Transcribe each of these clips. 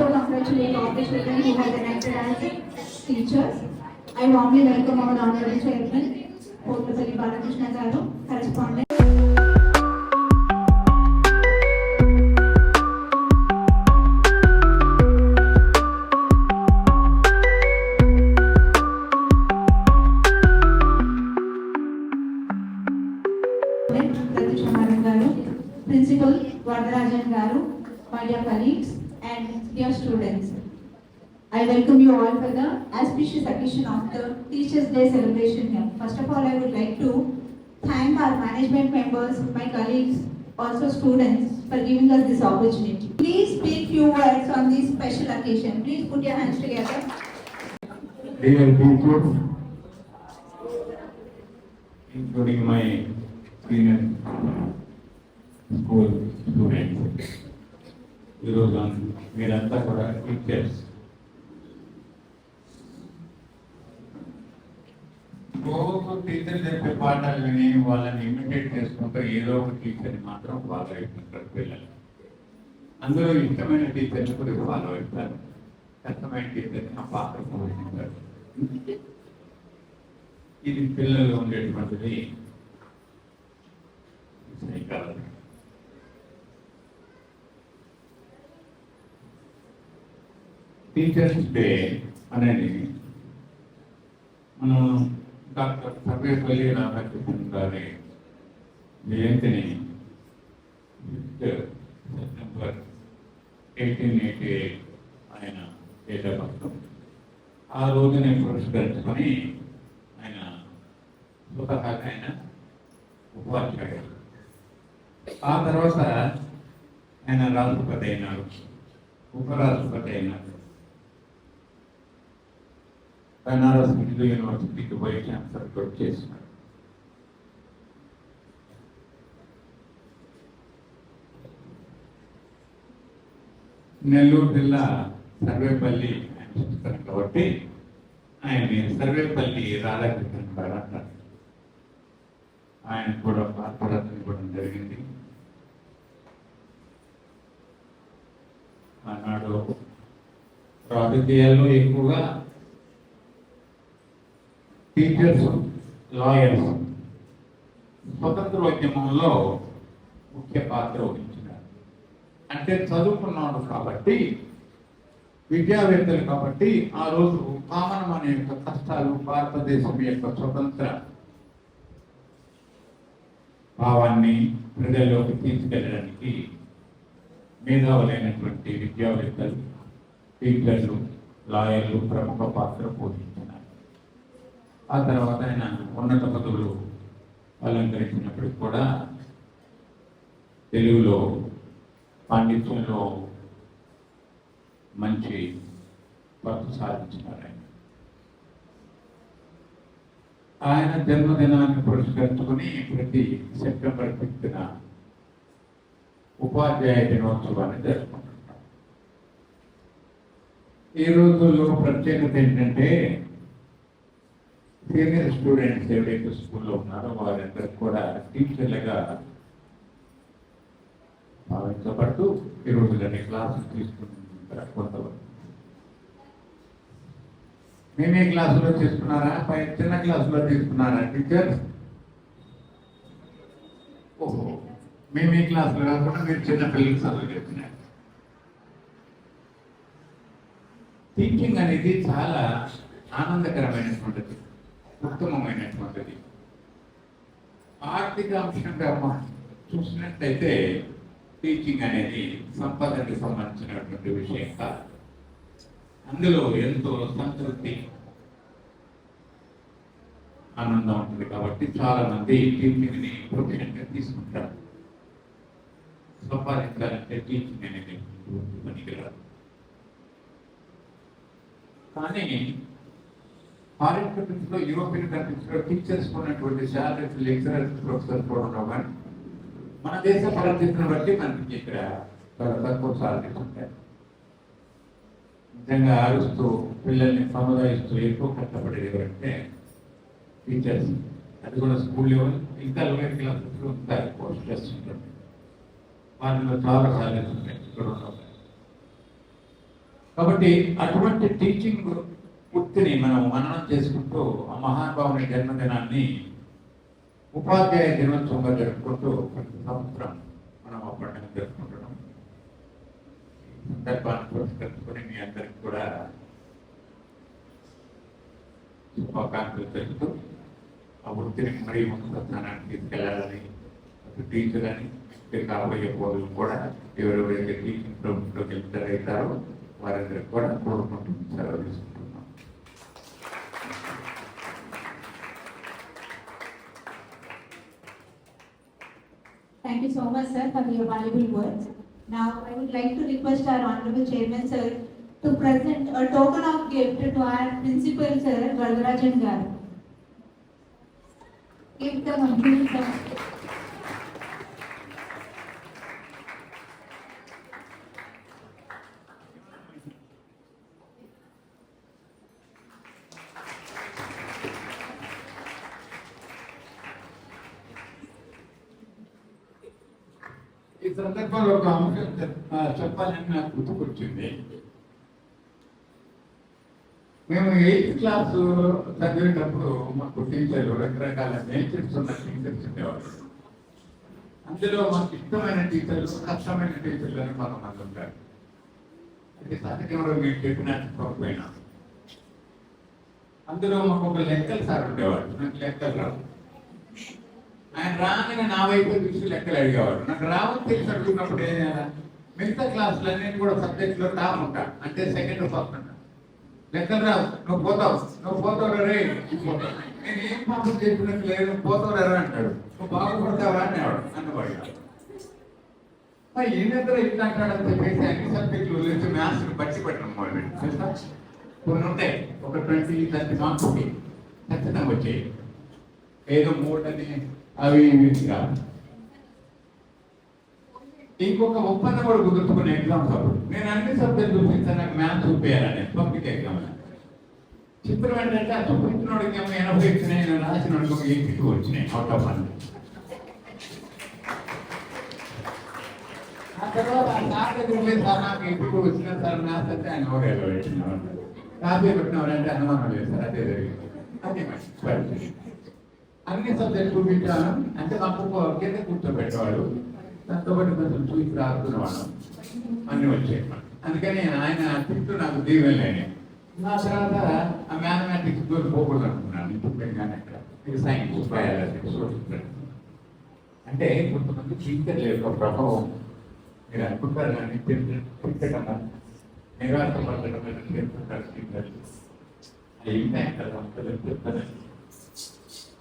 also congratulate all the children who have enacted as teachers. I warmly welcome our honorable chairman, Potapalli Balakrishna Garu, correspondent. I welcome you all for the auspicious occasion of the Teachers' Day celebration here. First of all, I would like to thank our management members, my colleagues, also students for giving us this opportunity. Please speak few words on this special occasion. Please put your hands together. dear teachers, including my senior school students. ఈరోజు మీరంతా కూడా teachers రోజు teacher చెప్పే పాఠాలు విని వాళ్ళని imitate చేసుకుంటూ ఏదో ఒక టీచర్ని మాత్రం ఫాలో అవుతుంటారు పిల్లలు అందులో ఇష్టమైన టీచర్ని కూడా ఫాలో అవుతారు కష్టమైన టీచర్ని ఆ పాత్ర ఇది పిల్లలు ఉండేటువంటిది సైకాలజీ. టీచర్స్ డే అనేది మనం డాక్టర్ సర్వేపల్లి రాధాకృష్ణన్ గారి జయంతిని సెప్టెంబర్ ఎయిటీన్ ఎయిటీ ఎయిట్ ఆయన డేట్ ఆ రోజుని పురస్కరించుకొని ఆయన స్వతహాగా ఆయన ఉపాధ్యాయుడు. ఆ తర్వాత ఆయన రాష్ట్రపతి అయినారు ఉపరాష్ట్రపతి అయినారు. బనారస్ హిందూ యూనివర్సిటీకి వైస్ ఛాన్సలర్ కూడా చేసినారు నెల్లూరు జిల్లా సర్వేపల్లి చెప్తారు కాబట్టి ఆయన సర్వేపల్లి రాధాకృష్ణన్ గారు అంటారు ఆయన కూడా భారతరత్న ఇవ్వడం జరిగింది. ఆనాడు రాజకీయాల్లో ఎక్కువగా టీచర్స్ లాయర్స్ స్వతంత్రోద్యమంలో ముఖ్య పాత్ర వహించినారు. అంటే చదువుకున్నాడు కాబట్టి విద్యావేత్తలు కాబట్టి ఆ రోజు కామనం అనే యొక్క కష్టాలు భారతదేశం యొక్క స్వతంత్ర భావాన్ని ప్రజల్లోకి తీసుకెళ్ళడానికి మేధావులైనటువంటి విద్యావేత్తలు టీచర్లు లాయర్లు ప్రముఖ పాత్ర పోషించినారు ఆ తర్వాత ఆయన ఉన్నత పదవులు అలంకరించినప్పటికి కూడా తెలుగులో పాండిత్యంలో మంచి పట్టు సాధించినారు ఆయన. ఆయన జన్మదినాన్ని పురస్కరించుకుని ప్రతి సెప్టెంబర్ ఫిఫ్త్న ఉపాధ్యాయ దినోత్సవాన్ని జరుపుకుంటున్నాం ఈ రోజుల్లో ప్రత్యేకత ఏంటంటే సీనియర్ స్టూడెంట్స్ ఏవైతే స్కూల్లో ఉన్నారో వారందరికి కూడా టీచర్లుగా భావించబడుతూ ఈ రోజులని క్లాసులు తీసుకుంటారు కొంతవరకు మేమే క్లాసులో తీసుకున్నారా? పై చిన్న క్లాసులో తీసుకున్నారా టీచర్స్ ఓహో మేమే క్లాసులో కాకుండా మీరు చిన్న పిల్లలకి చదువు చెప్తున్నారు అనేది చాలా ఆనందకరమైనటువంటిది. ఉత్తమమైనటువంటిది. ఆర్థిక అంశంగా మనం చూసినట్లయితే టీచింగ్ అనేది సంపదకి సంబంధించినటువంటి విషయం కాదు. అందులో ఎంతో సంతృప్తి ఆనందం ఉంటుంది కాబట్టి చాలా మంది టీచింగ్ని ప్రొఫెషన్గా తీసుకుంటారు. సంపాదించాలంటే టీచింగ్ అనేది పనికిరాదు. కానీ ఫారిన్ కంట్రీస్లో యూరోపియన్ కంట్రీస్లో టీచర్స్ ఉన్నటువంటి శాలరీస్ లెక్చరర్స్ ప్రొఫెసర్స్ కూడా ఉండవు కానీ మన దేశ పరిస్థితిని బట్టి మనకి ఇక్కడ చాలా తక్కువ శాలరీస్ ఉంటాయి. నిజంగా అరుస్తూ పిల్లల్ని సముదాయిస్తూ ఎక్కువ కష్టపడేది అంటే టీచర్స్. అది కూడా స్కూల్ లెవెల్. ఇంకా లోయర్ క్లాసెస్ ఉంటాయి ఎక్కువ స్ట్రెస్ ఉంటుంది. వాటిలో చాలా శాలరీస్ ఉంటాయి. ఇక్కడ ఉండవు కాబట్టి అటువంటి టీచింగ్ వృత్తిని మనం మననం చేసుకుంటూ ఆ మహానుభావుని జన్మదినాన్ని ఉపాధ్యాయ దినోత్సవంగా జరుపుకుంటూ ప్రతి సంవత్సరం మనం ఆ పండుగ జరుపుకుంటున్నాం. సందర్భాన్ని పురస్కరించుకొని మీ అందరికి కూడా శుభాకాంక్షలు తెలుపుతూ ఆ వృత్తిని మరీ ఉన్నత స్థానానికి తీసుకెళ్ళాలని టీచర్ అని కాబోయే పౌరులు కూడా ఎవరెవరైతే టీచింగ్ ప్రభుత్వంలోకి ఎంటర్ వారందరికీ కూడా కోరుకుంటూ సెలవు Thank you so much, sir, for your valuable words. Now, I would like to request our honorable chairman, sir, to present a token of gift to our principal, sir, Vardarajan Garu. Give the monkey, sir. సందర్భంలో చెప్పాలని నాకు గుర్తుకొచ్చింది. మేము eighth class చదివేటప్పుడు మాకు టీచర్లు రకరకాల nature's ఉన్న టీచర్స్ ఉండేవాళ్ళు. అందులో మాకు ఇష్టమైన టీచర్లు కష్టమైన టీచర్లు అని కొంతమంది ఉంటారు. అది సహజంలో మీరు చెప్పిన చెప్పకపోయినా అందులో మాకు ఒక లెక్కలు సార్ ఉండేవాడు నాకు లెక్కలు రావు. ఆయన రాగానే నా వైపు చూసి లెక్కలు అడిగేవాడు. నాకు రావని తెలిసి అడుగుతున్నప్పుడు ఏం చేయాలి? మిగతా క్లాసులు అన్నింటి కూడా సబ్జెక్టులో టాప్ ఉంటా. అంటే సెకండ్ ఫస్ట్ ఉంటా లెక్కలు రావు. నువ్వు పోతావు. నువ్వు పోతావు రే పోతావు నేను ఏం పాపం చెప్పినట్టు లేదు నువ్వు పోతావు రా అంటాడు. నువ్వు బాగుపడతావా అనేవాడు అన్నవాడు. మరి ఈ నిద్ర ఇట్లా అంటాడని చెప్పేసి అన్ని సబ్జెక్టులు వదిలేసి మ్యాథ్స్ బట్టి పెట్టడం మొదలు తెలుసా? కొన్ని ఉంటాయి. ఒక ట్వంటీ థర్టీ మార్క్స్కి ఖచ్చితంగా వచ్చాయి. ఏదో మూడు అని అవి ఇవి కాదు ఇంకొక ఒప్పందం కూడా కుదుర్చుకునే ఎగ్జామ్స్ అప్పుడు. నేను అన్ని సబ్జెక్ట్ చూపించాను నాకు మ్యాథ్స్ చూపించాలని పబ్లిక్ ఎగ్జామ్ చిత్రం ఏంటంటే ఆ చూపించినోడికి ఏమో ఎనభై వచ్చినాయి నేను రాసినోడికి ఒక ఎయిటీ వచ్చినాయి అవుట్ ఆఫ్ హండ్రెడ్ ఆ తర్వాత ఆ సార్ దగ్గర వెళ్ళి సార్ నాకు ఎప్పుడు వచ్చిన సార్ మ్యాథ్స్ అంటే ఆయన ఒక ఇరవై వచ్చినాడు కాపీ పెట్టినవారంటే అనుమానం లేదు సార్ అదే జరిగింది. అదే మంచి అన్ని సబ్జెక్ట్ చూపించాను అంటే మాకు కింద కూర్చోబెట్టేవాడు. దాంతో పాటు కొంచెం చూసి రాస్తున్నవాడు అన్ని వచ్చాయి. అందుకని ఆయన తిట్టు నాకు దీవెనలేని నా తర్వాత ఆ మ్యాథమెటిక్స్ తోటి పోకూడదు అనుకున్నాను ఇప్పుడు కానీ అక్కడ సైన్స్ బయాలజీ సోషల్ అంటే కొంతమంది టీచర్ల యొక్క ప్రభావం మీరు అనుకుంటారు కానీ తిట్టడం నిరాశపడటం చేస్తుంటారు టీచర్లు అది ఇంపాక్ట్ అది అంతలో చెప్తారు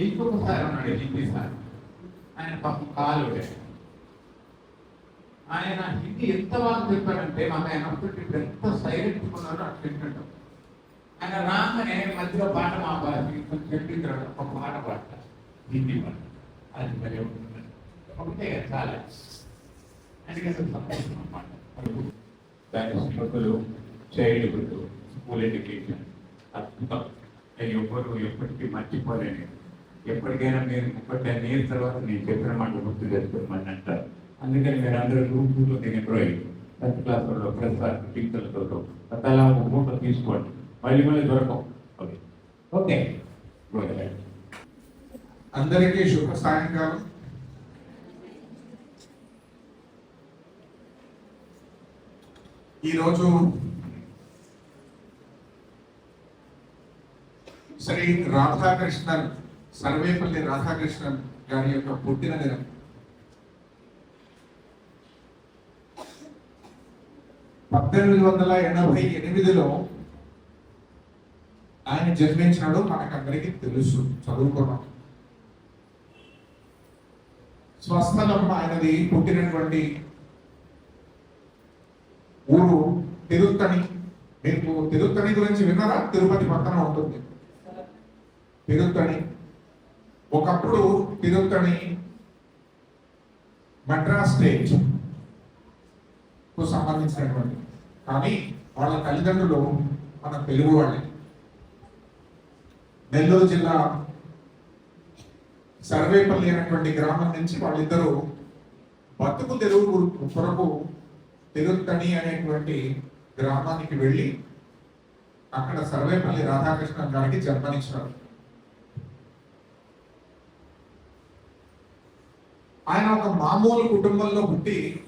ఇంకొకసారి ఉన్నాడు హిందీ సార్. ఆయన పాపం కాలు ఆయన హిందీ ఎంత బాగా చెప్పాడంటే మాకు ఆయన అప్పుడు ఎంత సైలెంట్ ఉన్నారో అట్లా వింటుంటాం. ఆయన రాగానే మధ్యలో పాట మా భాష చెప్పిన తర్వాత ఒక పాట పాడతారు హిందీ పాట. అది మరి ఉంటుంది ఒకటే చాలా. అందుకే సంతోషం అన్నమాట. దాని శ్రమకులు చైల్డ్ స్కూల్ ఎడ్యుకేషన్. అద్భుతం. నేను ఎప్పటికీ మర్చిపోలేను ఎప్పటికైనా మీరు ముప్పై టెన్ ఇయర్స్ తర్వాత నేను చెప్పిన మాట గుర్తు చేసుకోమని అంటారు. అందుకని మీరు అందరూ గ్రూప్ టూలో దిగిన రోజు టెన్త్ క్లాస్లో ప్రసాద్ టీచర్లతో అలా ఒక మూట తీసుకోండి. మళ్ళీ మళ్ళీ దొరకవు. ఓకే. ఓకే. అందరికీ శుభ సాయంకాలం. ఈరోజు శ్రీ రాధాకృష్ణన్ సర్వేపల్లి రాధాకృష్ణన్ గారి యొక్క పుట్టిన దినం. పద్దెనిమిది వందల ఎనభై ఎనిమిదిలో ఆయన జన్మించినాడు మనకందరికీ తెలుసు చదువుకున్నాం. స్వస్థలం ఆయనది పుట్టినటువంటి ఊరు తిరుత్తణి. మీకు తిరుత్తణి గురించి విన్నారా? తిరుపతి పక్కన ఉంటుంది. తిరుత్తణి. ఒకప్పుడు తిరుత్తణి మద్రాస్ స్టేట్కు సంబంధించినటువంటి కానీ వాళ్ళ తల్లిదండ్రులు మన తెలుగు వాళ్ళే. నెల్లూరు జిల్లా సర్వేపల్లి అనేటువంటి గ్రామం నుంచి వాళ్ళిద్దరూ బతుకు తెలుగు కొరకు తిరుత్తణి అనేటువంటి గ్రామానికి వెళ్ళి అక్కడ సర్వేపల్లి రాధాకృష్ణ గారికి జన్మనిచ్చారు. ఆయన ఒక మామూలు కుటుంబంలో పుట్టి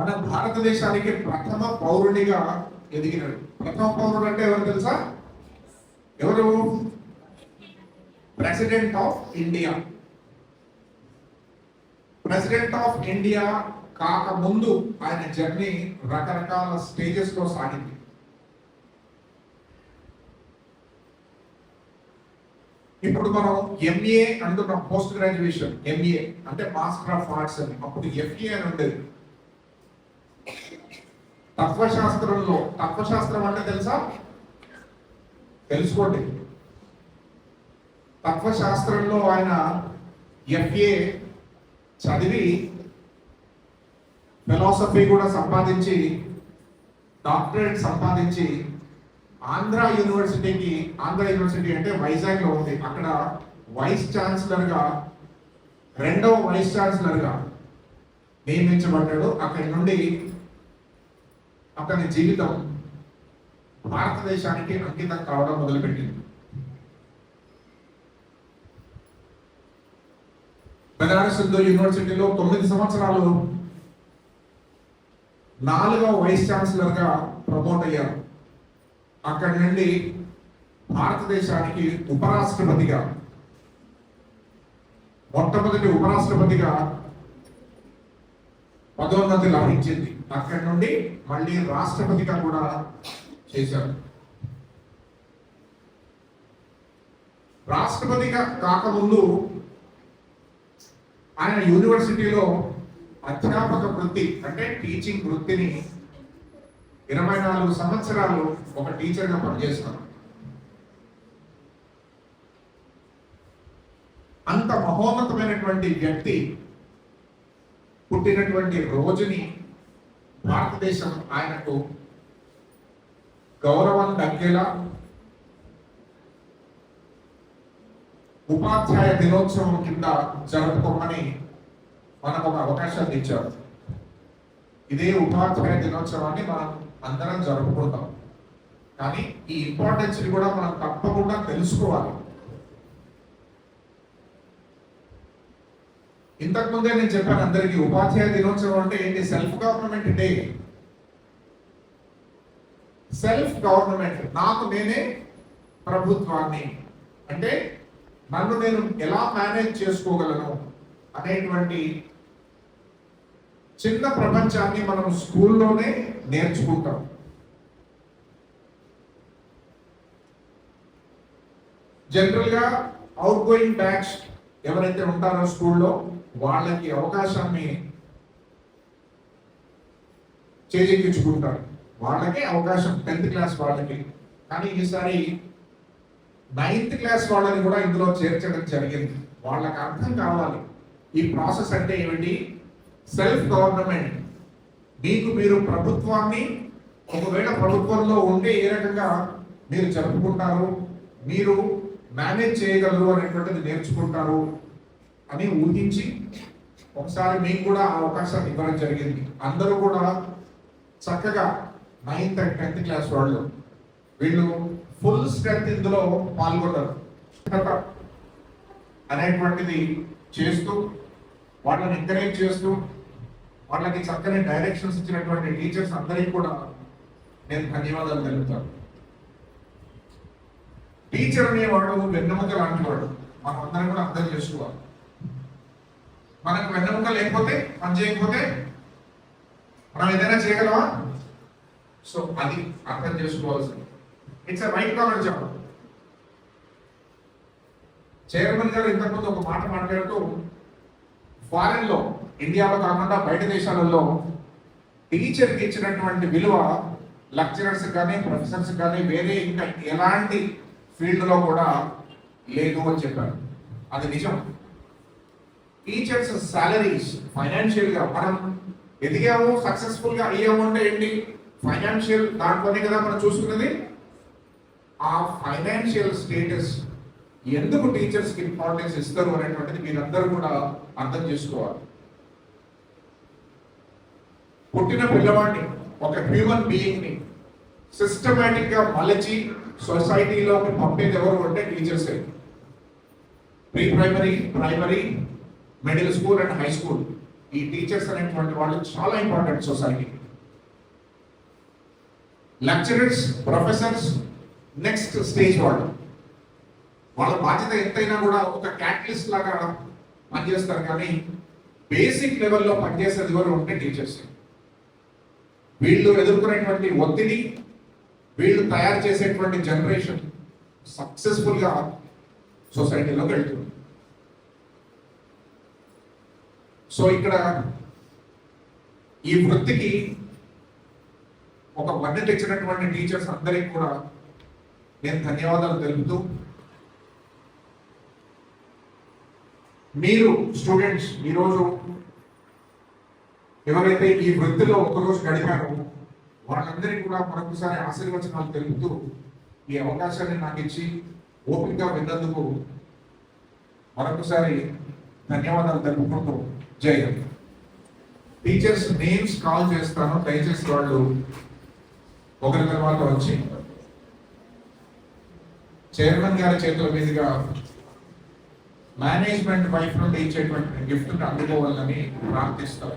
మన భారతదేశానికి ప్రథమ పౌరుడిగా ఎదిగినాడు. ప్రథమ పౌరుడు అంటే ఎవరు తెలుసా? ఎవరు? President of India president of India కాకముందు ఆయన జర్నీ రకరకాల స్టేజెస్లో సాగింది. ఇప్పుడు మనం ఎంఏ అంటున్నాం పోస్ట్ గ్రాడ్యుయేషన్ ఎంఏ అంటే మాస్టర్ ఆఫ్ ఆర్ట్స్ అని. అప్పుడు ఎంఏ అని ఉండేది. తత్వశాస్త్రంలో తత్వశాస్త్రం అంటే తెలుసా? తెలుసుకోండి. తత్వశాస్త్రంలో ఆయన ఎఫ్ఏ చదివి ఫిలాసఫీ కూడా సంపాదించి డాక్టరేట్ సంపాదించి ఆంధ్ర యూనివర్సిటీకి ఆంధ్ర యూనివర్సిటీ అంటే వైజాగ్లో ఉంది. అక్కడ వైస్ ఛాన్సలర్గా రెండవ వైస్ ఛాన్సలర్గా నియమించబడ్డాడు. అక్కడి నుండి అతని జీవితం భారతదేశానికి అంకితం కావడం మొదలుపెట్టింది. బెనారస్ హిందూ యూనివర్సిటీలో తొమ్మిది సంవత్సరాలు నాలుగవ వైస్ ఛాన్సలర్గా ప్రమోట్ అయ్యారు. అక్కడి నుండి భారతదేశానికి ఉపరాష్ట్రపతిగా మొట్టమొదటి ఉపరాష్ట్రపతిగా పదోన్నతి లభించింది. అక్కడి నుండి మళ్ళీ రాష్ట్రపతిగా కూడా చేశారు. రాష్ట్రపతిగా కాకముందు ఆయన యూనివర్సిటీలో అధ్యాపక వృత్తి అంటే టీచింగ్ వృత్తిని ఇరవై నాలుగు సంవత్సరాలు ఒక టీచర్గా పనిచేస్తాను అంత మహోన్నతమైనటువంటి వ్యక్తి పుట్టినటువంటి రోజుని భారతదేశం ఆయనకు గౌరవం దక్కేలా ఉపాధ్యాయ దినోత్సవం కింద జరుపుకోమని మనకు ఒక అవకాశాన్ని ఇచ్చారు. ఇదే ఉపాధ్యాయ దినోత్సవాన్ని మనం అందరం జరుపుకుంటాం. కానీ ఈ ఇంపార్టెన్స్ని కూడా మనం తప్పకుండా తెలుసుకోవాలి. ఇంతకుముందే నేను చెప్పాను అందరికీ ఉపాధ్యాయ దినోత్సవం అంటే ఏంటి? Self government day self government నాకు నేనే ప్రభుత్వాన్ని. అంటే నన్ను నేను ఎలా మేనేజ్ చేసుకోగలను అనేటువంటి చిన్న ప్రపంచాన్ని మనం స్కూల్లోనే నేర్చుకుంటాం. జనరల్గా అవుట్ గోయింగ్ బ్యాచ్ ఎవరైతే ఉంటారో స్కూల్లో వాళ్ళకి అవకాశాన్ని చేజెక్కించుకుంటారు. వాళ్ళకే అవకాశం టెన్త్ క్లాస్ వాళ్ళకి. కానీ ఈసారి నైన్త్ క్లాస్ వాళ్ళని కూడా ఇందులో చేర్చడం జరిగింది. వాళ్ళకి అర్థం కావాలి. ఈ ప్రాసెస్ అంటే ఏమిటి? సెల్ఫ్ గవర్నమెంట్ మీకు మీరు ప్రభుత్వాన్ని ఒకవేళ ప్రభుత్వంలో ఉండే ఏ రకంగా మీరు జరుపుకుంటారు మీరు మేనేజ్ చేయగలరు అనేటువంటిది నేర్చుకుంటారు అని ఊహించి ఒకసారి మీకు కూడా ఆ అవకాశాన్ని ఇవ్వడం జరిగింది. అందరూ కూడా చక్కగా నైన్త్ అండ్ టెన్త్ క్లాస్ వాళ్ళు వీళ్ళు ఫుల్ స్ట్రెంత్ ఇందులో పాల్గొన్నారు. అనేటువంటిది చేస్తూ వాళ్ళని ఎంకరేజ్ చేస్తూ వాళ్ళకి చక్కని డైరెక్షన్స్ ఇచ్చినటువంటి టీచర్స్ అందరికీ కూడా నేను ధన్యవాదాలు తెలుపుతాను. టీచర్ అనేవాడు వెన్నెముక లాంటి వాడు మనం అందరం కూడా అర్థం చేసుకోవాలి. మనకు వెన్నెముక లేకపోతే పని చేయకపోతే మనం ఏదైనా చేయగలమా? సో అది అర్థం చేసుకోవాల్సింది. It's white collar job chairman గారు ఇంతకుముందు ఒక మాట మాట్లాడుతూ ఫారెన్లో ఇండియాలో కాకుండా బయట దేశాలలో టీచర్కి ఇచ్చినటువంటి విలువ లెక్చరర్స్ కానీ ప్రొఫెసర్స్ కానీ వేరే ఇంకా ఎలాంటి ఫీల్డ్లో కూడా లేదు అని చెప్పారు. అది నిజం. టీచర్స్ సాలరీస్ ఫైనాన్షియల్గా మనం ఎదిగాము సక్సెస్ఫుల్గా అయ్యాము అంటే ఏంటి? ఫైనాన్షియల్ దాంట్లోనే కదా మనం చూసుకున్నది. ఆ ఫైనాన్షియల్ స్టేటస్ ఎందుకు టీచర్స్కి ఇంపార్టెన్స్ ఇస్తారు అనేటువంటిది మీరందరూ కూడా అర్థం చేసుకోవాలి. పుట్టిన పిల్లవాడిని ఒక హ్యూమన్ బీయింగ్ని సిస్టమేటిక్గా మలచి సొసైటీలోకి పంపేది ఎవరు అంటే టీచర్సే pre primary primary middle school and high school ఈ టీచర్స్ అనేటువంటి వాళ్ళు చాలా important society lecturers professors next stage వాళ్ళు. వాళ్ళ బాధ్యత ఎంతైనా కూడా ఒక క్యాటలిస్ట్ లాగా పనిచేస్తారు కానీ బేసిక్ లెవెల్లో పనిచేసేది ఎవరు ఉంటే టీచర్స్ వీళ్ళు ఎదుర్కొనేటువంటి ఒత్తిడి వీళ్ళు తయారు చేసేటువంటి జనరేషన్ సక్సెస్ఫుల్గా సొసైటీలో సొసైటీలోకి వెళ్తుంది. సో ఇక్కడ ఈ వృత్తికి ఒక వన్నె తెచ్చినటువంటి టీచర్స్ అందరికీ కూడా నేను ధన్యవాదాలు తెలుపుతూ మీరు స్టూడెంట్స్ ఈరోజు ఎవరైతే ఈ వృత్తిలో ఒకరోజు గడిపారో వాళ్ళందరికీ కూడా మరొకసారి ఆశీర్వచనాలు తెలుపుతూ ఈ అవకాశాన్ని నాకు ఇచ్చి ఓపికగా విన్నందుకు మరొకసారి ధన్యవాదాలు తెలుపుకుంటూ జై టీచర్స్ నేమ్స్ కాల్ చేస్తాను దయచేసి వాళ్ళు ఒకరి తర్వాత వచ్చి చైర్మన్ గారి చేతుల మీదుగా మేనేజ్మెంట్ వైపు నుండి ఇచ్చేటువంటి గిఫ్ట్ అందుకోవాలని ప్రార్థిస్తాం.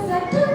para